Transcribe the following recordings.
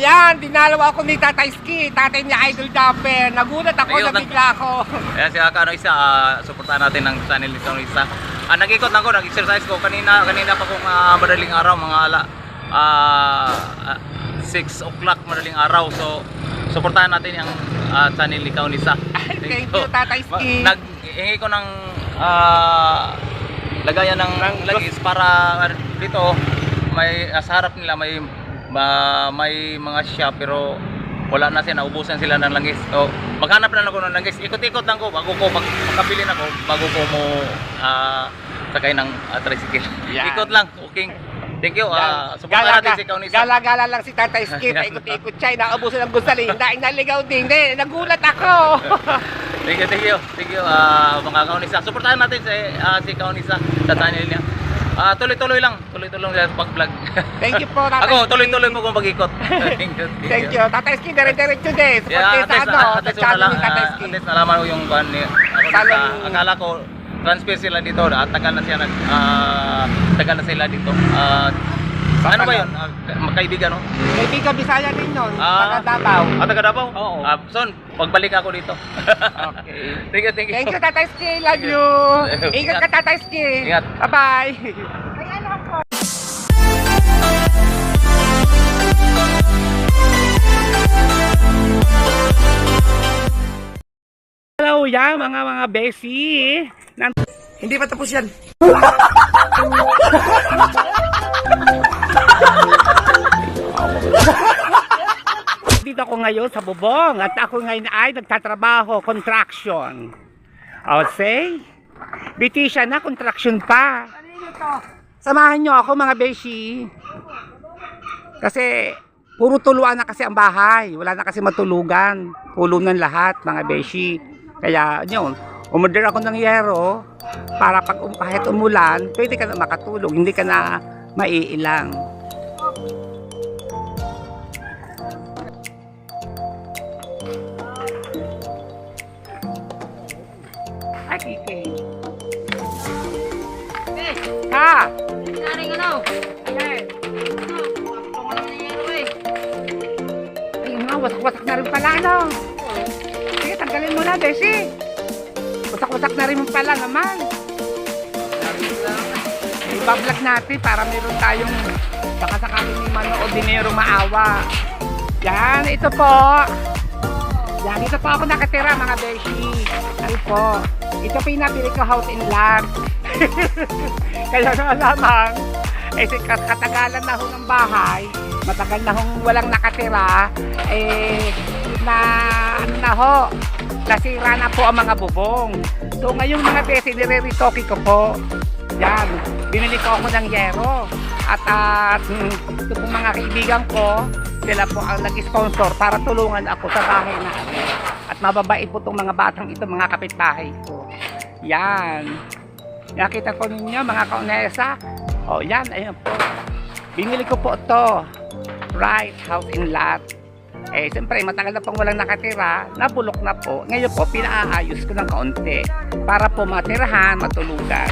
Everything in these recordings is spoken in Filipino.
Yan, dinalaw ako ni Tatay Ski, tatay niya Idol Jumper. Nagulat ako, Ayun, nabigla ako. Kaya si Akano isa, ah, suportahan natin ng channel nito isa. Ah, nag-ikot lang ko, nag-exercise ko kanina, kanina pa kung ah, madaling araw, mga ala ah, ah, 6 o'clock madaling araw. So, suportahan natin yung ah, channel ni Kaunisa. Thank you, Tatay Ski. Nag-hingi ko ng ah, lagayan ng, Ng lagis para dito may sa harap nila may ma- may mga shop pero wala na siya naubusan sila ng langis. So, maghanap na lang ako ng langis. Ikot-ikot lang ko bago ko mag makabili na ko bago ko mo ah, sakay ng ah, tricycle. Yan. Ikot lang. Okay. Thank you. Ah, suportahan natin si Kaunisa. Gala-gala lang si Tatay Ski, Yan. paikot-ikot siya, inaabuso ng gusalinda, inaligaw din. Hindi, nagulat ako. Thank you, thank you. Thank you, ah, mga kaunisa. Suportahan natin si, ah, si kaunisa sa channel niya. Ah, tuloy-tuloy lang. Tuloy-tuloy lang pag-vlog. Thank you po, Tatay Ako, tuloy-tuloy po kung mag-ikot. thank you, Thank you. Tatay Ski, dire-diretso din. Support Yeah, at sa ano, at sa channel ni Tatay ah, Ski. at least nalaman ko yung ban ni ako mo- akala ko transfer sila dito at tagal na siya nag ah, tagal na sila dito. Ah, ano ba yun? Magkaibigan no? Kaibigan Bisaya din nun, Ah. taga Davao. Ah, taga Davao? Oo. Ah, son, pagbalik ako dito. Okay. thank you, thank you. Thank you, Tatay Ski. Love you. Ingat ka, Tatay Ski. Ingat. Bye-bye. Hello, ya mga mga besi. Nan- Hindi pa tapos yan. Dito ako ngayon sa bubong at ako ngayon ay nagtatrabaho, contraction. I'll say, bitisya na, contraction pa. Samahan nyo ako mga beshi. Kasi puro tuluan na kasi ang bahay. Wala na kasi matulugan. Pulunan lahat mga beshi. Kaya yun, umorder ako ng yero para pag um, kahit umulan, pwede ka na makatulog. Hindi ka na maiilang. Ka na. Ayan. Ano, kapatong ka naman nangyari eh. Ay, nga, wasak-wasak na rin pala, ano? Sige, tanggalin mo na, Desi. Wasak-wasak na rin pala naman. Ibablog natin para meron tayong baka sakaling may manood dinero maawa. Yan, ito po. Yan, dito po ako nakatira mga beshi. Ay po. Ito po yung ko house in lot. Kaya nga lamang, eh, katagalan na ho ng bahay, matagal na hong walang nakatira, eh, na, ano na ho, nasira na po ang mga bubong. So ngayong mga beses, nire-retoki ko po. Yan, binili ko ako ng yero. At at mm, ito mga kaibigan ko, sila po ang nag-sponsor para tulungan ako sa bahay na At mababait po itong mga batang ito, mga kapitbahay ko. Yan. Nakita ko ninyo mga kaunesa. O yan, ayun po. Binili ko po to. Right, house in lot. Eh, siyempre, matagal na pong walang nakatira, nabulok na po. Ngayon po, pinaayos ko ng kaunti para po matirahan, matulugan.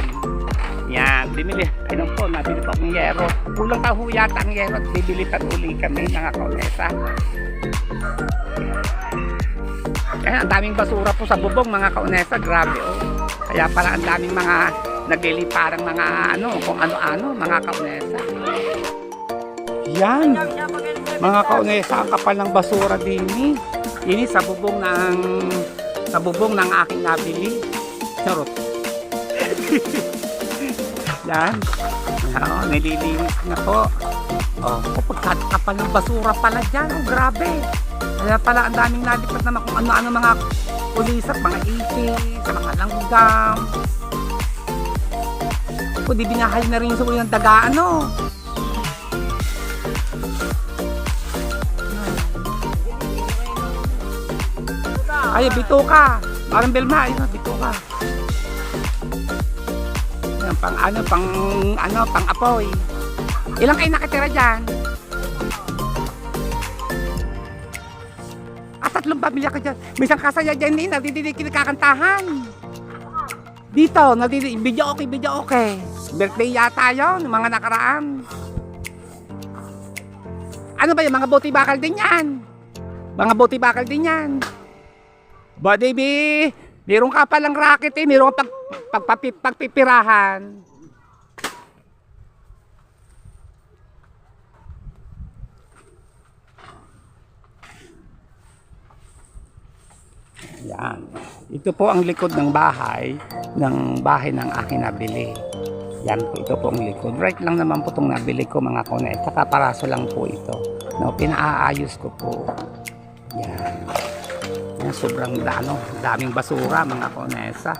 Yan, bimili. Ayun po, nabili po akong yero. Kulang pa ho yata ang yero at bibili pa uli kami, mga kaunesa. Kaya ang daming basura po sa bubong, mga kaunesa. Grabe, oh. Kaya pala ang daming mga nagliliparang mga ano, kung ano-ano, mga kaunesa. Yan. Mga kaunesa, ang kapal ng basura din eh. Ini sa bubong ng sa bubong ng aking nabili. Charot. Yan. Oo, nililinis na po. Oh, kapag kapal ng basura pala dyan. Oh, grabe. Kaya pala ang daming nalipat naman kung ano-ano mga pulis at mga ipis, mga langgam. Kung di binahay na rin yung sulo ng daga, ano. Ay, bito ka. Parang Belma, ayun, bito ka. Pang ano, pang ano, pang apoy. Ilang kayo nakatira dyan? At tatlong pamilya ka dyan. May isang kasaya dyan din, nadidinig kinakakantahan. Dito, nadidinig, video okay, video okay. Birthday yata yun, mga nakaraan. Ano ba yung mga buti bakal din yan? Mga buti bakal din yan. Buddy B, meron ka palang racket eh, meron ka pag, pag, pag, pagpipirahan. Yan. Ito po ang likod ng bahay, ng bahay ng aking nabili. Yan po, ito po ang likod. Right lang naman po itong nabili ko mga kone. Saka paraso lang po ito. No, pinaayos ko po. Yan. Yan, sobrang dano, daming basura mga konesa.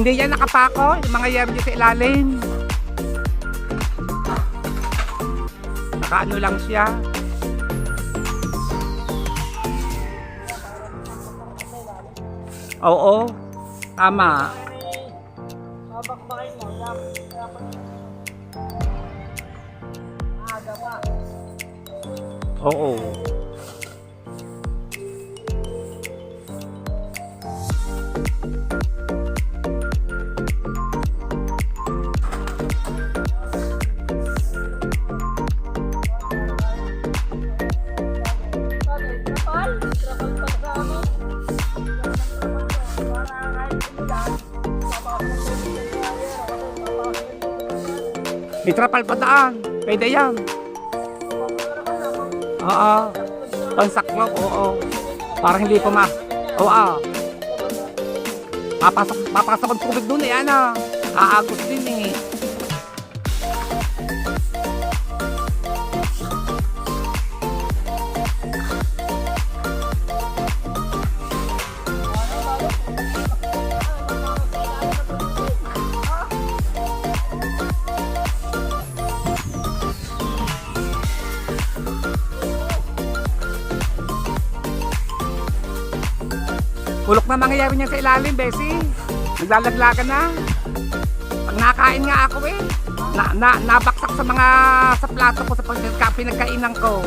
Hindi yan nakapako, yung mga yero dyan sa ilalim. Nakaano lang siya. Oo, tama. Oo. May trapal pa daan. Pwede yan. Oo. Pansaklaw, oo. Parang hindi pa ma... Oo. Papasok, papasok ang tubig dun eh, ano. Aagos din eh. Ulok na mangyayari niya sa ilalim, Bessie. Naglalaglagan na. Pag nakain nga ako eh. Na, na, nabaksak sa mga sa plato ko sa pagka, pinagkainan ko.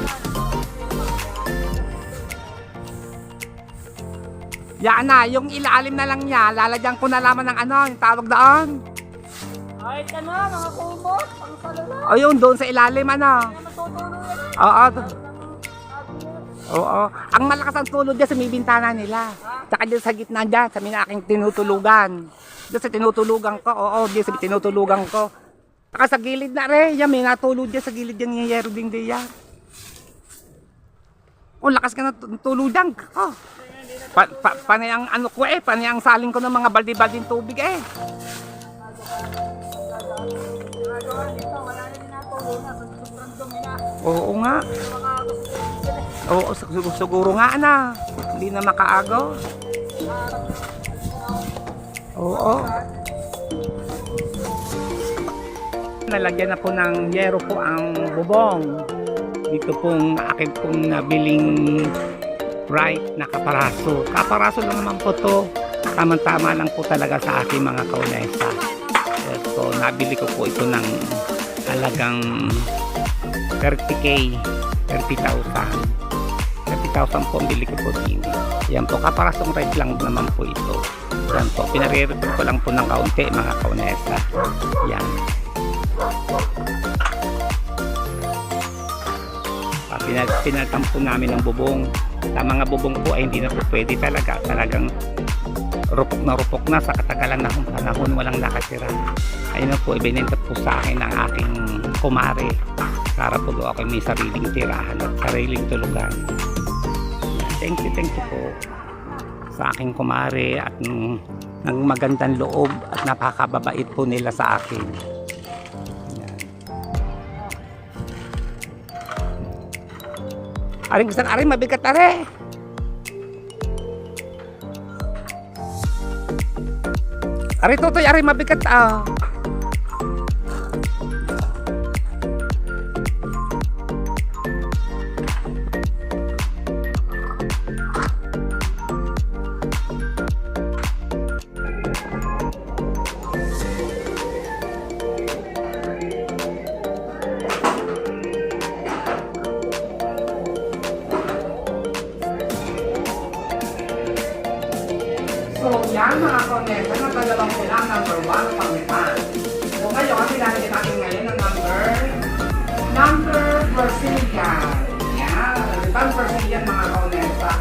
Yan na, yung ilalim na lang niya, lalagyan ko na lamang ng ano, yung tawag doon. Ay, ka na, mga kumot. Salula. O yun, doon sa ilalim, ano. Matutulong yan. Oo. Oo. Ang malakas ang tulog dyan sa may bintana nila. Tsaka dyan sa gitna dyan, sa may aking tinutulugan. Dyan sa tinutulugan ko, oo, dyan sa tinutulugan ko. Tsaka sa gilid na rin, yan, may natulog dyan sa gilid yan, yung yero ding diyan. Oh, lakas ka na tu- tulog dyan. Oh. Pa, pa, panay ang ano ko eh, panay ang saling ko ng mga baldi-balding tubig eh. Din. Oo nga. Oo, sig- siguro nga na. Hindi na makaagaw. Oo. Nalagyan na po ng yero po ang bubong. Dito pong akin pong nabiling bright na kaparaso. Kaparaso lang naman po to. Tama-tama lang po talaga sa aking mga kaunesa. So, nabili ko po ito ng halagang 30k 30,000 30,000 po ang bili ko po din yan po kaparasong rate lang naman po ito. Yan po pinare-refer ko lang po ng kaunti mga kaunesa yan. Ah, pinag pinaltan namin ng bubong. Sa mga bubong po ay hindi na po pwede talaga. Talagang rupok na rupok na sa katagalan na panahon walang nakatira. Ayun na po ibinenta po sa akin ng aking kumare para po ako may sariling tirahan at sariling tulugan thank you thank you po sa aking kumare at ng, ng magandang loob at napakababait po nila sa akin Yan. Aring gusto aring mabigat are. Ari tutoy, ari mabigat ah. Yan mga koneta na dalawang sila ang number one pangitan. So, ngayon, nilalagay natin ngayon ang number number Brazilian. Yan. Ibang Brazilian mga koneta.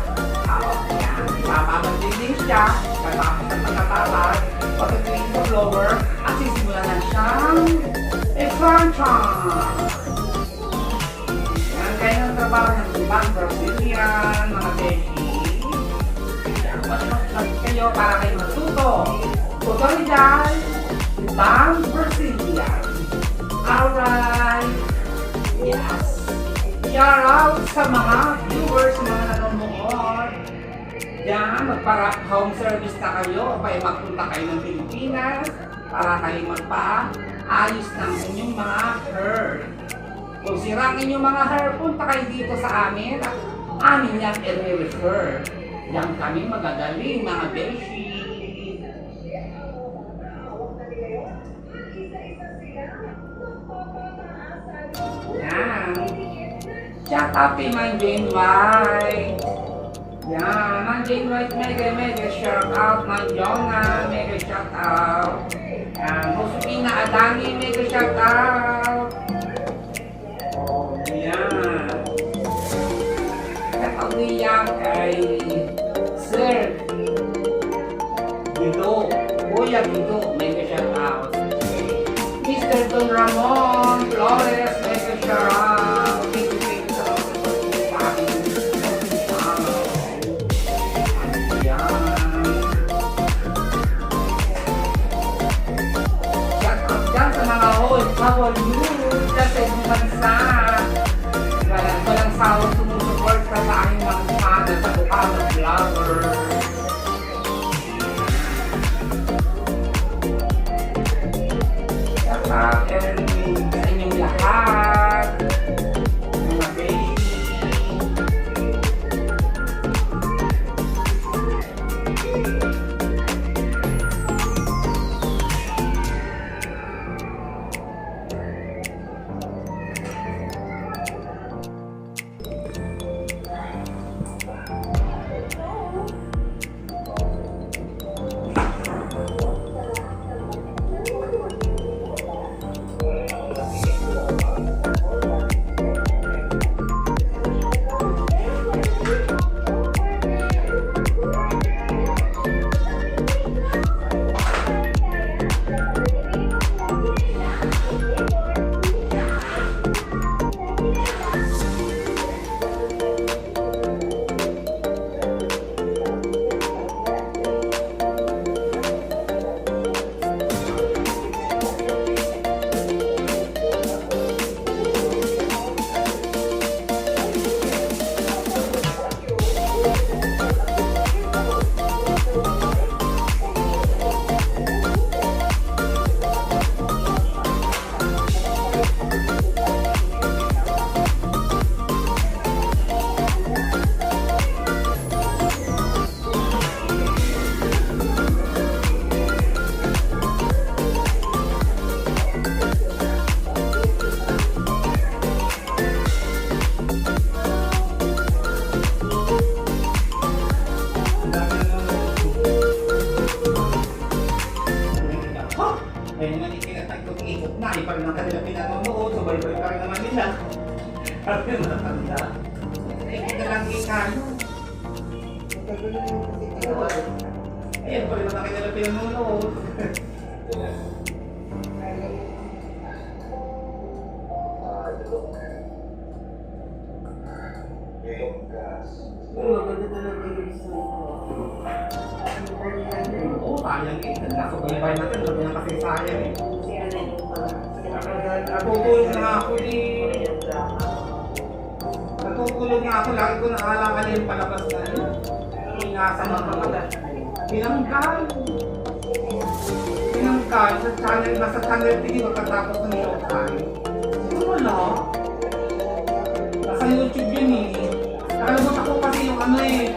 Oh, yan. Ipapabandin din siya. Katapos ang pagkatapos. Pagkatuloy sa blower. At sisimulan na siyang i-crunch-on. Yan. Kaya ang trabaho ng ibang Brazilian, mga beshi. Mas kayo para kayo matuto. Tutorial, ibang Brazilian. Alright. Yes. Shout out sa mga viewers, mga nanonood. Yan, magpara home service na kayo o kaya magpunta kayo ng Pilipinas para kayo magpa-ayos ng inyong mga hair. Kung sira ang inyong mga hair, punta kayo dito sa amin. Amin yan i-refer. Yan kami magagaling mga beshi. Yan. Shout out kay Mang Jane White. Yan, Mang Jane White, mega mega shout out. Mang Jonah, mega shout out. Yan, Josefina Adani, mega shout out. Oh, yan. Katawiyak kay Kuya Guido, mega shout out. Mr. Don Ramon Flores, mega shout out. Thank you, thank you sa pagpapakita sa aking Ayan. Shout out dyan sa mga OFW dyan sabay-bay pa rin naman nila. Sabi ng matanda. Ikot na lang ikayo. Ayan pa rin ang kanila pinanonood. Maganda talaga yung isa Oo, sayang eh. Nasubaybay natin, sabi ng kasi sayang eh. Natutulog na ako ni... Natutulog nga ako, lagi ko naalala yung palabas na yun. Inasa mga Pinanggal. Pinanggal sa channel, nasa channel 3 pagkatapos ng showtime. Ano wala? Nasa YouTube yun eh. Nakalimutan ko kasi yung ano eh,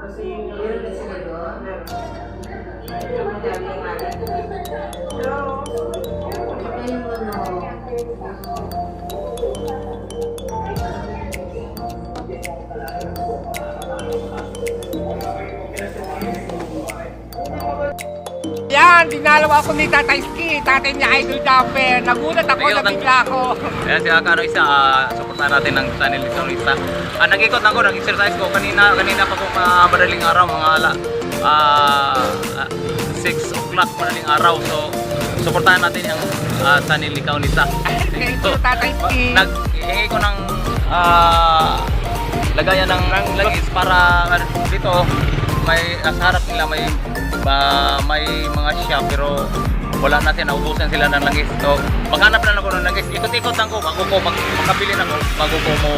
Kasi yung meron na sila doon. Yan, dinalaw ako ni Tatay Ski, tatay niya Idol Jumper. Nagulat ako, Ayun, nabigla ako. Kaya sila kano isa, uh, supportahan natin ng channel ni Sonista. Ah, nag-ikot ako, nag-exercise ko. Kanina, kanina pa kung uh, madaling araw, mga ala, ah, ah, 6 o'clock madaling araw. So, supportahan natin yung uh, channel ni Kaunisa. Thank you, Tatay Ski. Nag-hingi ko ng ah, lagayan ng langis para dito may nasa harap nila may ba, may mga shop pero wala na siya naubusan sila ng langis. So maghanap na lang ako ng langis. Ikot-ikot lang ko bago ko mag, makabili na ko bago ko mo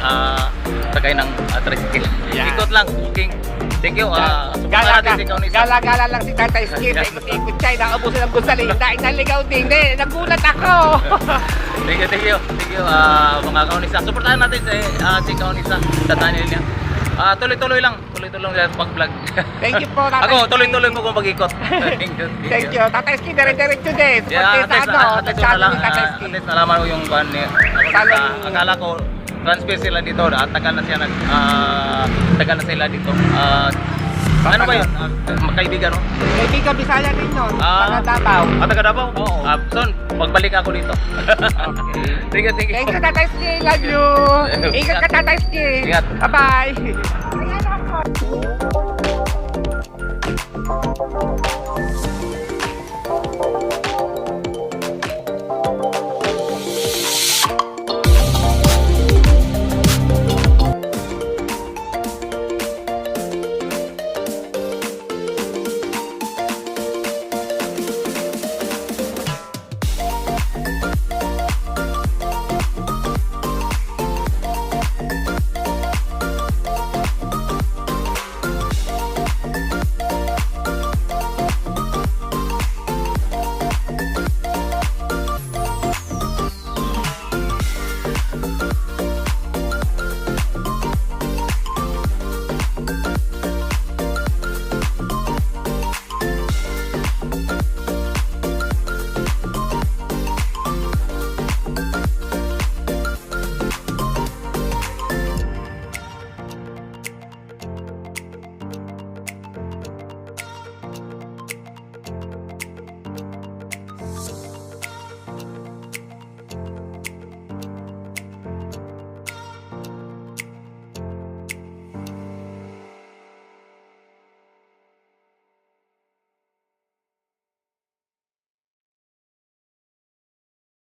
ah, sakay ng uh, tricycle Yeah. ikot lang booking thank you uh, Gala, si Kaunisa gala-gala lang si Tatay Ski. Ikot-ikot siya, nakabusan ng gusalita. Inaligaw din. Eh. Nagulat ako. thank you thank you. Thank you ah, mga Kaunisa supportahan natin si, ah, si Kaunisa sa channel niya Ah, tuloy-tuloy lang tuloy-tuloy lang pag-vlog Thank you po, Tatay Ako, tuloy-tuloy ko kung mag-ikot. Thank you. Thank you. Tatay Ski, dire-diretso din. Yeah, Supporte at least, sa ano, at sa least, channel na, ni Tatay at Ski. least nalaman ko yung ban niya. Ah, akala ko, transfer sila dito. At tagal na siya nag, ah, tagal na sila dito. Ah, ano ba yun? Uh, magkaibigan, no? Kaibigan, Bisaya rin yun. Ah. Taga Davao. Ah, taga Davao? Oo. Ah, son, pagbalik ako dito. okay. Thank you, thank you. Thank you, Tatay Ski. Love you. Ingat ka, Tatay Ski. Ingat. Bye-bye. Ayan ako.